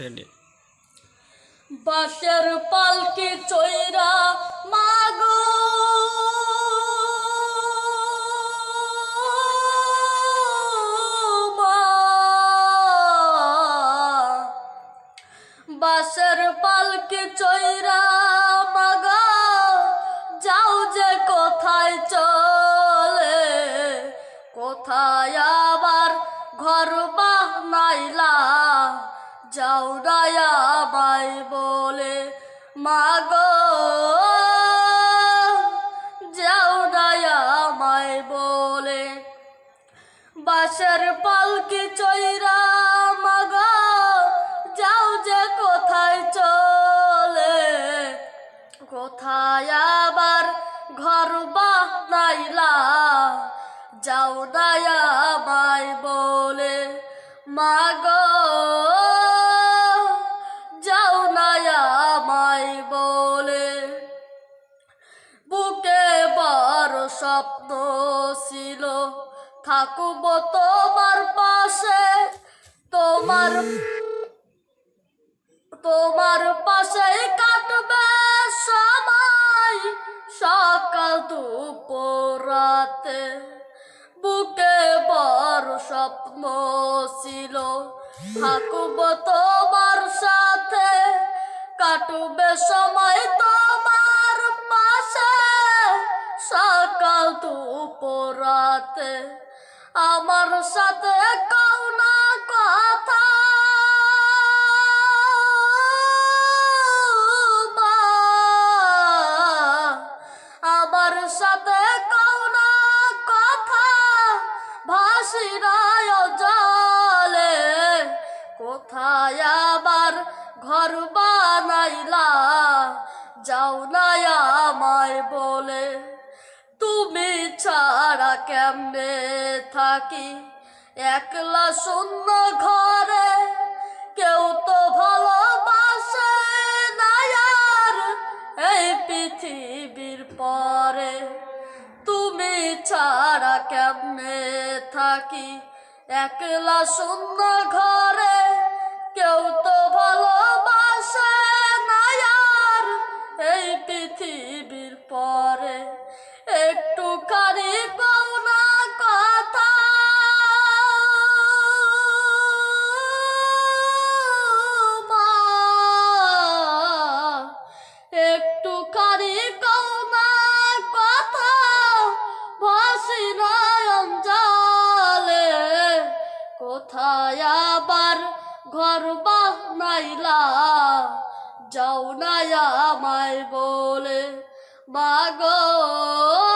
Ready বাঁশের পালকি চৈরা মাগো। মা। বাঁশের পালকি চৈরা মাগো। যাও যে কোথায় চলে, কোথায় আবার ঘর বানাইলা। যাও রায়া মাই বলে, মাগো। যাও রায়া মাই বলে বাসের পালকি চৈরা মাগো। যাও যে কোথায় চলে, কোথায় আবার ঘর বানাইলা। যাও দায়া মাই বলে, মাগো। স্বপ্ন ছিল। থাকুব তোমার পাশে তোমার তোমার পাশে কাটবে সময় সকাল দুপুর রাতে বুকে বড় স্বপ্ন ছিল। থাকুব তোমার সাথে কাটবে সময় সকাল দুপুর রাতে আমার সাথে কৌনা কথা। আমার সাথে কৌনা কথা। ভাসি রায় জলে কোথায় আবার ঘর বানাইলা? যাও না আমায় বলে। তুমি ছাড়া কেমনে থাকি? একলা শূন্য ঘরে কেউ তো ভালোবাসে না আর এই পৃথিবীর পরে। তুমি ছাড়া কেমনে থাকি? একলা শূন্য ঘরে কেউ তো ভালোবাসে না আর এই পৃথিবীর পরে। ঘর বানাইলা যাও না আমায় বলে মাগো।